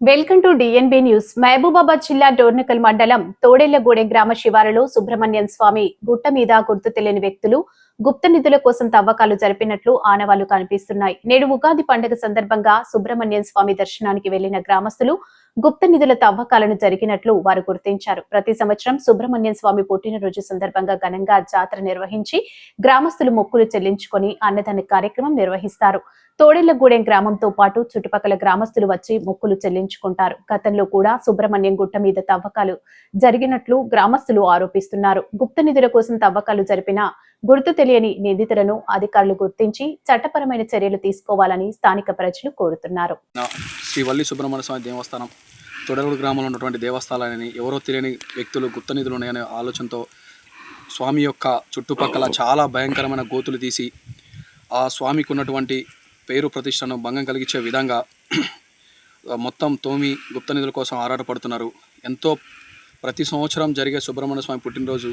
Welcome to DNB news Mahabubabad జిల్లా డోర్నకల్ మండలం తోడేళ్ళగూడెం గ్రామ శివారులో సుబ్రహ్మణ్యం స్వామి గుట్ట మీద గుర్తు తెలియని వ్యక్తులు గుప్త నిధుల కోసం తవ్వకాలు జరిపినట్లు ఆనవాళ్ళు కనిపిస్తున్నాయి. నేడు ఉగాది పండుగ సందర్భంగా సుబ్రహ్మణ్యం స్వామి దర్శనానికి వెళ్ళిన గ్రామస్తులు గుప్త నిధుల తవ్వకాలను జరిగినట్లు వారు గుర్తించారు. ప్రతి సంవత్సరం సుబ్రహ్మణ్యం స్వామి పుట్టినరోజు సందర్భంగా ఘనంగా జాతర నిర్వహించి గ్రామస్తులు మొక్కులు చెల్లించుకొని అన్నదాన కార్యక్రమం నిర్వహిస్తారు. తోడేళ్ళగూడెం గ్రామంతో పాటు చుట్టుపక్కల గ్రామస్తులు వచ్చి మొక్కులు చెల్లించుకుంటారు. గతంలో కూడా సుబ్రహ్మణ్యం గుట్ట మీద తవ్వకాలు జరిగినట్లు గ్రామస్తులు ఆరోపిస్తున్నారు. గుప్త నిధుల కోసం తవ్వకాలు జరిపిన గుర్తు తెలియని నిందితులను అధికారులు గుర్తించి చట్టపరమైన చర్యలు తీసుకోవాలని స్థానిక ప్రజలు కోరుతున్నారు. శ్రీవల్లి శ్రీ వల్లి సుబ్రహ్మణ్య స్వామి దేవస్థానం తొడగూడు గ్రామంలో ఉన్నటువంటి దేవస్థానాలని ఎవరో తెలియని వ్యక్తులు గుప్త నిధులు ఉన్నాయనే ఆలోచనతో స్వామి యొక్క చుట్టుపక్కల చాలా భయంకరమైన గోతులు తీసి ఆ స్వామికి ఉన్నటువంటి పేరు ప్రతిష్టను భంగం కలిగించే విధంగా మొత్తం తోమి గుప్త నిధుల కోసం ఆరాటపడుతున్నారు. ఎంతో ప్రతి సంవత్సరం జరిగే సుబ్రహ్మణ్య స్వామి పుట్టినరోజు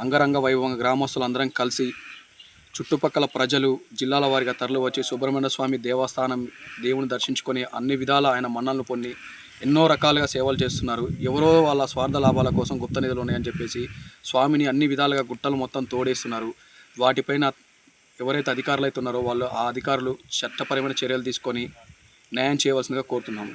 అంగరంగ వైభవంగా గ్రామస్తులు అందరం కలిసి చుట్టుపక్కల ప్రజలు జిల్లాల వారిగా తరలి వచ్చి సుబ్రహ్మణ్య స్వామి దేవస్థానం దేవుని దర్శించుకొని అన్ని విధాల ఆయన మన్నలను పొంది ఎన్నో రకాలుగా సేవలు చేస్తున్నారు. ఎవరో వాళ్ళ స్వార్థ లాభాల కోసం గుప్త నిధులు ఉన్నాయని చెప్పేసి స్వామిని అన్ని విధాలుగా గుట్టలు మొత్తం తోడేస్తున్నారు. వాటిపైన ఎవరైతే అధికారులు అయితే ఉన్నారో వాళ్ళు ఆ అధికారులు చట్టపరమైన చర్యలు తీసుకొని న్యాయం చేయవలసిందిగా కోరుతున్నాము.